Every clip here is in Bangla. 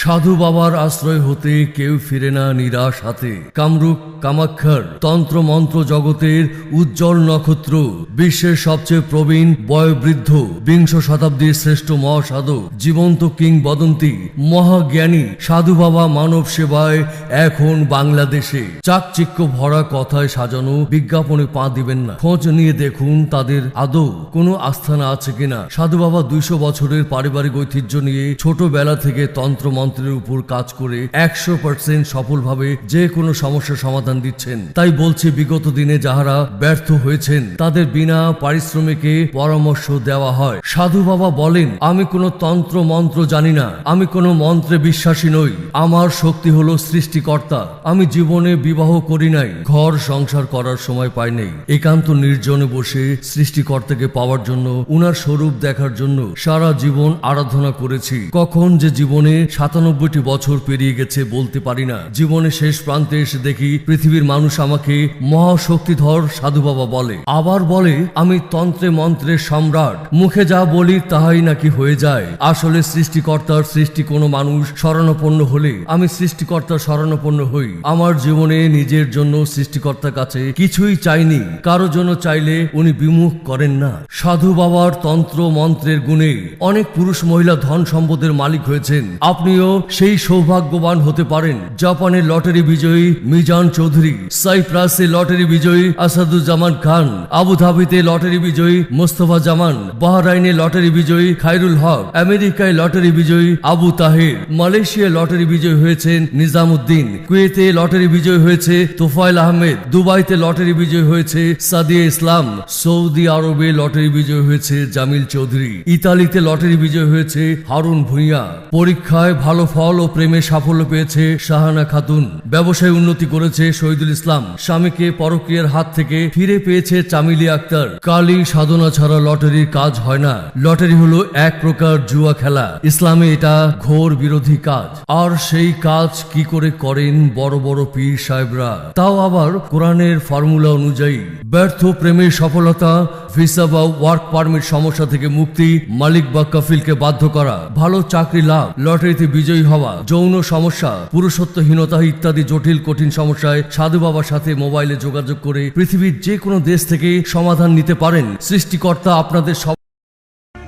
সাধু বাবার আশ্রয় হতে কেউ ফিরে না নিরাশ হাতে। কামরূপ, কামাক্ষার তন্ত্র মন্ত্র জগতের উজ্জ্বল নক্ষত্র, বিশ্বের সবচেয়ে প্রবীণ বয়োবৃদ্ধ, বিংশ শতাব্দীর শ্রেষ্ঠ মহাসাধক, জীবন্ত কিংবদন্তি, মহাজ্ঞানী, সাধু বাবা মানব সেবায় এখন বাংলাদেশে। চাকচিক্য ভরা কথায় সাজানো বিজ্ঞাপনে পা দিবেন না। খোঁজ নিয়ে দেখুন তাদের আদৌ কোনো আস্থানা আছে কিনা। সাধু বাবা দুইশো বছরের পারিবারিক ঐতিহ্য নিয়ে ছোটবেলা থেকে তন্ত্র মন্ত্রের উপর কাজ করে একশো পার্সেন্ট সফলভাবে যে কোনো সমস্যার সমাধান দিচ্ছেন। তাই বলছি, বিগত দিনে যাহারা ব্যর্থ হয়েছেন, তাদের বিনা পারিশ্রমিকে পরামর্শ দেওয়া হয়। সাধু বাবা বলেন, আমি কোনো তন্ত্র মন্ত্র জানি না, আমি কোনো মন্ত্রে বিশ্বাসী নই। আমার শক্তি হলো সৃষ্টিকর্তা। আমি জীবনে বিবাহ করি নাই, ঘর সংসার করার সময় পাই নাই। একান্ত নির্জনে বসে সৃষ্টিকর্তাকে পাওয়ার জন্য, উনার স্বরূপ দেখার জন্য সারা জীবন আরাধনা করেছি। কখন যে জীবনে সাতানব্বইটি বছর পেরিয়ে গেছে বলতে পারি না। জীবনে শেষ প্রান্তে এসে দেখি পৃথিবীর মানুষ আমাকে মহাশক্তিধর সাধু বাবা বলে। আবার বলে, আমি তন্ত্রে মন্ত্রের সম্রাট। মুখে যা বলি তাহাই নাকি হয়ে যায়। আসলে সৃষ্টিকর্তার সৃষ্টি কোনো মানুষ শরণাপন্ন হলে আমি সৃষ্টিকর্তার শরণাপন্ন হই। আমার জীবনে নিজের জন্য সৃষ্টিকর্তার কাছে কিছুই চাইনি। কারও জন্য চাইলে উনি বিমুখ করেন না। সাধু বাবার তন্ত্র মন্ত্রের গুণে অনেক পুরুষ মহিলা ধন সম্পদের মালিক হয়েছেন। আপনিও সেই সৌভাগ্যবান হতে পারেন জাপানের লটারি বিজয়ী মিজান চৌধুরী সাইপ্রাসে লটারি বিজয়ী আসাদুজ্জামান খান আবুধাবিতে লটারি বিজয়ী মোস্তফা জামান বাহরাইনে লটারি বিজয়ী খায়রুল হক আমেরিকায় লটারি বিজয়ী আবু তাহের মালয়েশিয়ায় লটারি বিজয়ী হয়েছেন নিজামুদ্দিন কুয়েতে লটারি বিজয়ী হয়েছে তোফায়েল আহমেদ দুবাইতে লটারি বিজয়ী হয়েছে সাদিয়া ইসলাম সৌদি আরবে লটারি বিজয়ী হয়েছে জামিল চৌধুরী ইতালিতে লটারি বিজয়ী হয়েছে হারুন ভুঁইয়া পরীক্ষায় ভালো ফল ও প্রেমে সাফল্য পেয়েছে শাহানা খাতুন। ব্যবসায় উন্নতি করেছে শহীদুল ইসলাম। স্বামীকে পরক্রিয়ার হাত থেকে ফিরে পেয়েছে চামিলি আক্তার। কালী সাধনা ছাড়া লটারির কাজ হয় না। লটারি হলো এক প্রকার জুয়া খেলা। ইসলামে এটা ঘোর বিরোধী কাজ। আর সেই কাজ কি করে করেন বড় বড় পীর সাহেবরা? তাও আবার কোরআনের ফর্মুলা অনুযায়ী। ব্যর্থ প্রেমের সফলতা, ভিসা বা ওয়ার্ক পারমিট সমস্যা থেকে মুক্তি, মালিক বা কফিলকে বাধ্য করা। ভালো চাকরি লাভ, লটারিতে বিজয়ী হওয়া, যৌন সমস্যা, পুরুষত্বহীনতা ইত্যাদি জটিল, কঠিন সমস্যায় সাধু বাবার সাথে মোবাইলে যোগাযোগ করে পৃথিবীর যে কোনো দেশ থেকে সমাধান নিতে পারেন। সৃষ্টিকর্তা আপনাদের সব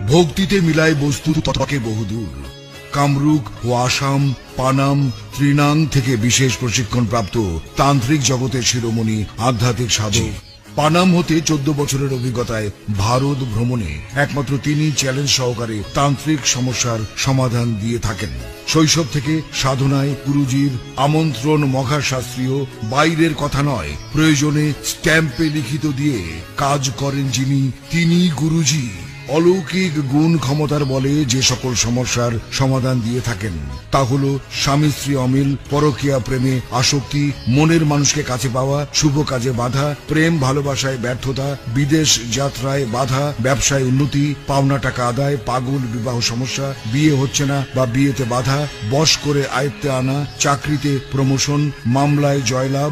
ভক্তিতে মিলায় বস্তু তথাকে বহুদূর। কামরূপ ও আসাম পানাম, ত্রিনাং থেকে বিশেষ প্রশিক্ষণ প্রাপ্ত তান্ত্রিক জগতের শিরোমণি, আধ্যাত্মিক সাধক। পানাম হতে চোদ্দ বছরের অভিজ্ঞতায় ভারত ভ্রমণে একমাত্র তিনি চ্যালেঞ্জ সহকারে তান্ত্রিক সমস্যার সমাধান দিয়ে থাকেন। শৈশব থেকে সাধনায় গুরুজির আমন্ত্রণ মহাশাস্ত্রীয় বাইরের কথা নয়, প্রয়োজনে স্ট্যাম্পে লিখিত দিয়ে কাজ করেন যিনি তিনি গুরুজি। অলৌকিক গুণ ক্ষমতার বলে যে সকল সমস্যার সমাধান দিয়ে থাকেন, তা হল স্বামী স্ত্রী অমিল, পরকীয়া প্রেমে আসক্তি, মনের মানুষকে কাছে পাওয়া, শুভ কাজে বাধা, প্রেম ভালোবাসায় ব্যর্থতা, বিদেশ যাত্রায় বাধা, ব্যবসায় উন্নতি, পাওনা টাকা আদায়, পাগল বিবাহ সমস্যা, বিয়ে হচ্ছে না বা বিয়েতে বাধা, বশ করে আয়ত্তে আনা, চাকরিতে প্রমোশন, মামলায় জয়লাভ